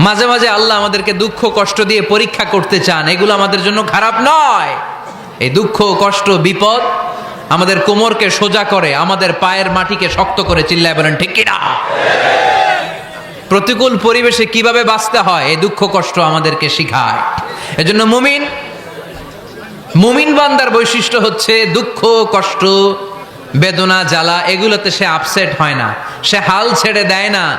মাঝে মাঝে আল্লাহ আমাদেরকে দুঃখ কষ্ট দিয়ে পরীক্ষা করতে চান। এগুলো আমাদের জন্য খারাপ নয়। এই দুঃখ কষ্ট, বিপদ আমাদের কোমরকে সোজা করে, আমাদের পায়ের মাটিকে শক্ত করে চিল্লায় বলেন, ঠিক কিনা? প্রতিকূল পরিবেশে কীভাবে বাঁচতে হয়, এই দুঃখ কষ্ট আমাদেরকে শিখায়। এজন্য মুমিন মুমিন বান্দার বৈশিষ্ট্য হচ্ছে দুঃখ কষ্ট, বেদনা, জ্বালা, এগুলোতে সে আপসেট হয় না। সে হাল ছেড়ে দেয় না।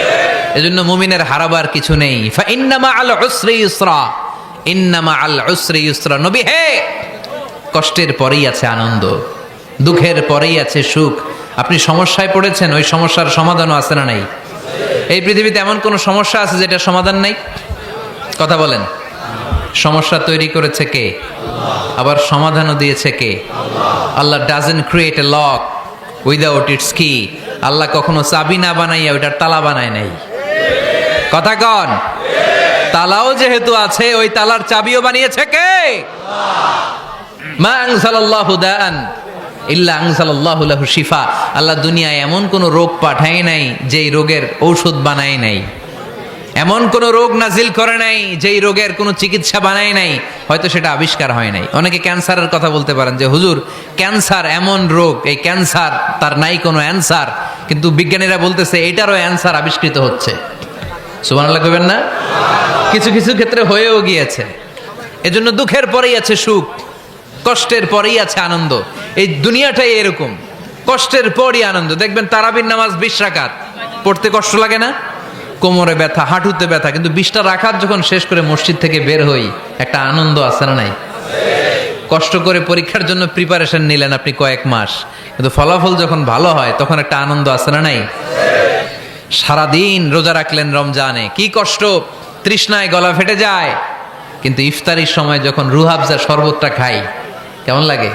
এজন্য মুমিনের হারাবার কিছু নেই। ফা ইন্নামা আল উসরি ইউসরা ইন্নামা আল উসরি ইউসরা নবী হে! কষ্টের পরেই আছে আনন্দ, দুঃখের পরেই আছে সুখ। আপনি সমস্যায় পড়েছেন, ওই সমস্যার সমাধানও আছে না নাই? এই পৃথিবীতে এমন কোনো সমস্যা আছে যেটা সমাধান নাই? কথা বলেন। সমস্যা তৈরি করেছে কে? আবার সমাধানও দিয়েছে কে? আল্লাহ doesn't create a lock without its key আল্লাহ কখনো চাবি না বানাইয়া ওইটার তালা বানায় নাই। কথা কন। তালাও যেহেতু আছে, ওই তালার চাবিও বানিয়েছে কে? মা আনসালাল্লাহু দান ইল্লা আনসালাল্লাহু লাহু শিফা। আল্লাহ দুনিয়ায় এমন কোন রোগ পাঠায় নাই, যেই রোগের ঔষধ বানায় নাই। এমন কোন রোগ নাজিল করে নাই, যেই রোগের কোনো চিকিৎসা বানায় নাই, হয়তো সেটা আবিষ্কার হয় নাই। অনেকে ক্যান্সারের কথা বলতে পারেন যে, হুজুর, ক্যান্সার এমন রোগ, এই ক্যান্সার, তার নাই কোনো অ্যান্সার। কিন্তু বিজ্ঞানীরা বলতেছে, এটারও অ্যান্সার আবিষ্কৃত হচ্ছে। সুবহানাল্লাহ কইবেন না? কিছু কিছু ক্ষেত্রে হয়েও গিয়েছে। এজন্য দুঃখের পরেই আছে সুখ, কষ্টের পরেই আছে আনন্দ। এই দুনিয়াটাই এরকম, কষ্টের পরই আনন্দ। দেখবেন তারাবির নামাজ বিশ রাকাত, পড়তে কষ্ট লাগে না? কোমরে ব্যথা, হাঁটুতে ব্যথা, কিন্তু বিশটা রাখাত যখন শেষ করে মসজিদ থেকে বের হই, একটা আনন্দ আছে না নাই? কষ্ট করে পরীক্ষার জন্য প্রিপারেশন নিলেন আপনি কয়েক মাস, কিন্তু ফলাফল যখন ভালো হয়, তখন একটা আনন্দ আছে না নাই? সারাদিন রোজা রাখলেন রমজানে কি কষ্ট তৃষ্ণায় গলা ফেটে যায় কিন্তু ইফতারির সময় যখন রুহাবজা শরবতটা খাই কেমন লাগে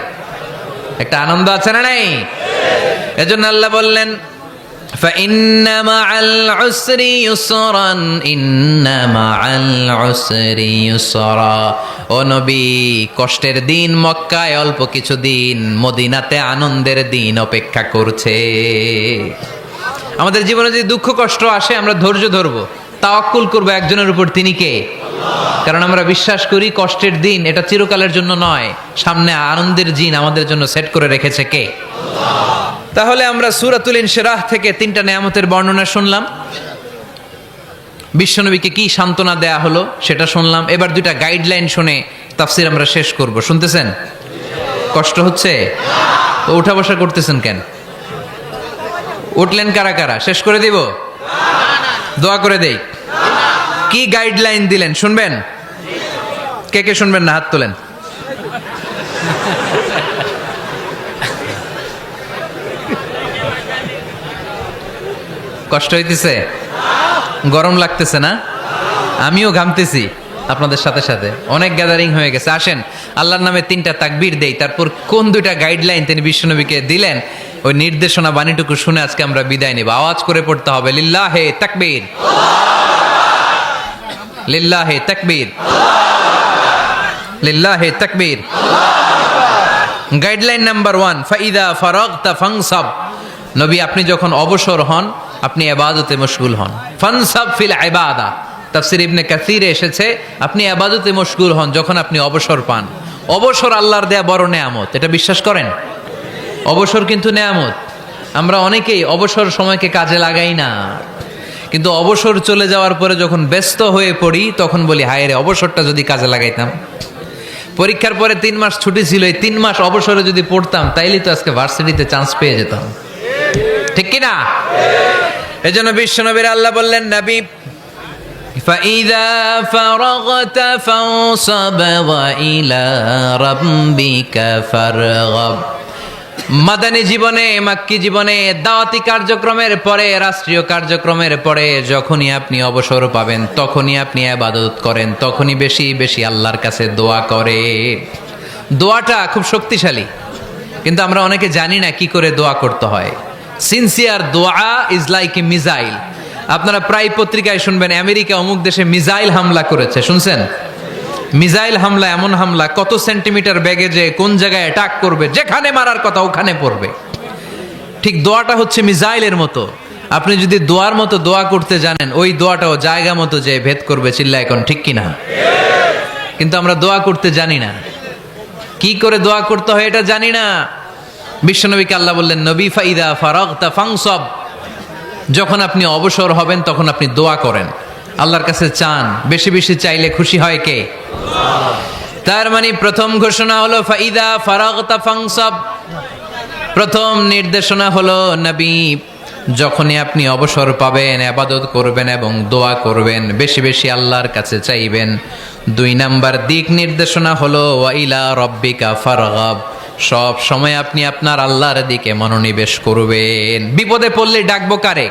একটা আনন্দ আছে না নাই এজন্য আল্লাহ বললেন فإن مع العسر يسرا إن مع العسر يسرا ও নবী কষ্টের দিন মক্কায় অল্প কিছু দিন মদিনাতে আনন্দের দিন অপেক্ষা করছে আমাদের জীবনে যদি দুঃখ, কষ্ট আসে, আমরা ধৈর্য ধরবো। তাওয়াক্কুল করব একজনের উপর, তিনি কে? কারণ আমরা বিশ্বাস করি কষ্টের দিন এটা চিরকালের জন্য নয়। সামনে আনন্দের দিন আমাদের জন্য সেট করে রেখেছে কে? তাহলে আমরা সুরাতুল ইনশিরাহ থেকে তিনটা নেয়ামতের বর্ণনা শুনলাম। বিশ্বনবীকে কি সান্ত্বনা দেয়া হলো সেটা শুনলাম। এবার দুইটা গাইডলাইন শুনে তাফসির আমরা শেষ করব। শুনতেছেন? কষ্ট হচ্ছে? উঠা বসা করতেছেন কেন? উঠলেন কারা কারা? শেষ করে দিব? দোয়া করে দেই। কি গাইডলাইন দিলেন? শুনবেন? কে কে শুনবেন না? হাত তোলেন। কষ্ট হইতেছে? গরম লাগতেছে না? আমিও ঘামতেছি আপনাদের সাথে সাথে। অনেক গ্যাদারিং হয়ে গেছে। আসেন, আল্লাহর নামে তিনটা তাকবির দেই। তারপর কোন দুইটা গাইডলাইন তিনি বিশ্বনবীকে দিলেন? ওই নির্দেশনা বাণীটুকু শুনে আজকে আমরা বিদায় নেব। আওয়াজ করে পড়তে হবে, লিল্লাহে তাকবীর। লিল্লাহে তাকবীর। লিল্লাহে তাকবীর। গাইডলাইন নাম্বার ওয়ান, ফাইদা ফারাগতা ফাংসাব নবী, আপনি যখন অবসর হন, আপনি এবাদতে মশগুল হন। ফানসাব ফিল ইবাদা। তাফসির ইবনে কাসিরে এসেছে, আপনি এবাদতে মশগুল হন যখন আপনি অবসর পান। অবসর আল্লাহর দেয়া বড় নেয়ামত, এটা বিশ্বাস করেন? অবসর কিন্তু নেয়ামত আমরা অনেকেই অবসর সময়কে কাজে লাগাই না কিন্তু অবসর চলে যাওয়ার পরে যখন ব্যস্ত হয়ে পড়ি তখন বলি হায় রে অবসরটা যদি কাজে লাগাইতাম পরীক্ষার পরে তিন মাস ছুটি ছিল এই তিন মাস অবসরে যদি পড়তাম তাইলে তো আজকে ভার্সিটিতে চান্স পেয়ে যেতাম ঠিক কিনা এজন্য বিশ্বনবীর আল্লাহ বললেন নবী فإذا فرغت فانصب وإلى ربك فارغب মাদানী জীবনে, মাক্কি জীবনে, দাওয়াতি কার্যক্রমের পরে, রাষ্ট্রীয় কার্যক্রমের পরে যখনই আপনি অবসর পাবেন, তখনই আপনি আবাদত করেন, তখনই বেশি বেশি আল্লাহর কাছে দোয়া করে। দোয়াটা খুব শক্তিশালী। কিন্তু আমরা অনেকে জানি না কি করে দোয়া করতে হয়। সিনসিয়ার দোয়া ইজ লাইক এ মিজাইল আপনারা প্রায় পত্রিকায় শুনবেন, আমেরিকা অমুক দেশে মিজাইল হামলা করেছে, শুনছেন? মিসাইল হামলা, এমন হামলা, কত সেন্টিমিটার ব্যাগে যে কোন জায়গায় অ্যাটাক করবে, যেখানে মারার কথা ওখানে পড়বে। ঠিক দোয়াটা হচ্ছে মিসাইলের মতো। আপনি যদি দোয়ার মতো দোয়া করতে জানেন, ওই দোয়াটাও জায়গা মতো যে ভেদ করবে চিল্লা এখন ঠিক কিনা? কিন্তু আমরা দোয়া করতে জানি না। কি করে দোয়া করতে হয় এটা জানি না। বিশ্বনবীকে আল্লাহ বললেন, নবী ফাইদা ফারাগতা ফাংসব যখন আপনি অবসর হবেন, তখন আপনি দোয়া করেন। আল্লাহর কাছে চান, বেশি বেশি চাইলে খুশি হয় কে? তার মানে প্রথম ঘোষণা হলো, ফাইদা ফারাগতা ফাংসব। প্রথম নির্দেশনা হলো, নবী, যখনই আপনি অবসর পাবেন, আবাদত করবেন এবং দোয়া করবেন, বেশি বেশি আল্লাহর কাছে চাইবেন। দুই নাম্বার দিক নির্দেশনা হলো, ওয়াইলা রব্বিকা ফারগাব। সব সময় আপনি আপনার আল্লাহর দিকে মনোনিবেশ করবেন। বিপদে পড়লে ডাকবো কারে?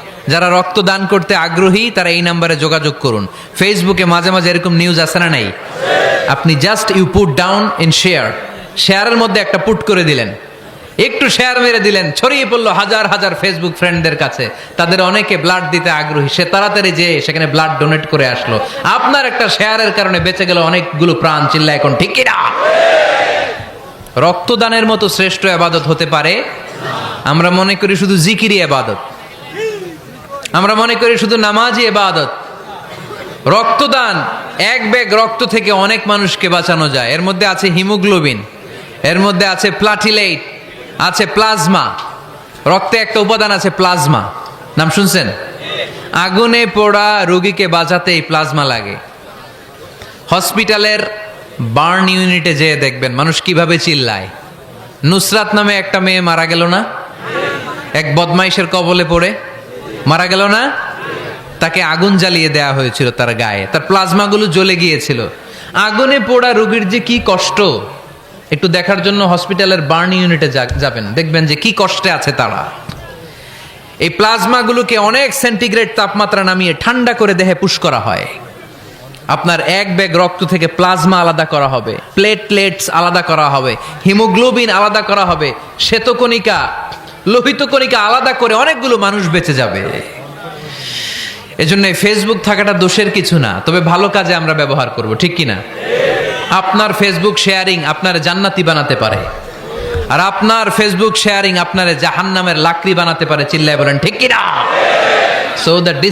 যারা রক্ত দান করতে আগ্রহী, তারা এই নাম্বারে যোগাযোগ করুন। ফেসবুকে মাঝে মাঝে এরকম নিউজ আসে না নাই? আপনি just you put down in share শেয়ারের মধ্যে একটা পুট করে দিলেন। একটু শেয়ার মেরে দিলেন, ছড়িয়ে পড়ল হাজার হাজার ফেসবুক ফ্রেন্ডদের কাছে। তাদের অনেকে ব্লাড দিতে আগ্রহী। সে তাড়াতাড়ি যেয়ে সেখানে ব্লাড ডোনেট করে আসলো। আপনার একটা শেয়ারের কারণে বেঁচে গেল অনেকগুলো প্রাণ চিল্লা এখন ঠিক না রক্তদানের মতো শ্রেষ্ঠ আবাদত হতে পারে? আমরা মনে করি শুধু জিকিরি আবাদত। আমরা মনে করি শুধু নামাজি এবাদত। রক্তদান, এক ব্যাগ রক্ত থেকে অনেক মানুষকে বাঁচানো যায়। এর মধ্যে আছে হিমোগ্লোবিন, এর মধ্যে আছে প্লাটিলেট আছে প্লাজমা। রক্তে একটা উপাদান আছে প্লাজমা। নাম শুনছেন? আগুনে পোড়া রোগীকে বাঁচাতে এই প্লাজমা লাগে। হসপিটালের বার্ন ইউনিটে যেয়ে দেখবেন, মানুষ কীভাবে চিল্লায়। নুসরাত নামে একটা মেয়ে মারা গেল না? এক বদমাইশের কবলে পড়ে। মারা গেল না? তাকে আগুন জ্বালিয়ে দেওয়া হয়েছিল তার গায়ে। তার প্লাজমাগুলো জ্বলে গিয়েছিল। আগুনে পোড়া রোগীর যে কি কষ্ট? একটু দেখার জন্য হসপিটালের বার্ন ইউনিটে যাবেন। দেখবেন যে কি কষ্টে আছে তারা। এই প্লাজমাগুলোকে অনেক সেন্টিগ্রেড তাপমাত্রা নামিয়ে ঠান্ডা করে দেহে পুশ করা হয়। আপনার এক ব্যাগ রক্ত থেকে প্লাজমা আলাদা করা হবে। প্লেটলেটস আলাদা করা হবে। হিমোগ্লোবিন আলাদা করা হবে। শ্বেতকণিকা লোহিত কণিকা আলাদা করে অনেকগুলো মানুষ বেঁচে যাবে। এজন্য ফেসবুক থাকাটা দোষের কিছু না, তবে ভালো কাজে আমরা ব্যবহার করব, ঠিক কি না আপনার ফেসবুক শেয়ারিং আপনার জান্নাতি বানাতে পারে, আর আপনার ফেসবুক শেয়ারিং আপনার জাহান্নামের লাকড়ি বানাতে পারে, চিল্লায় বলেন, ঠিক কিনা? So that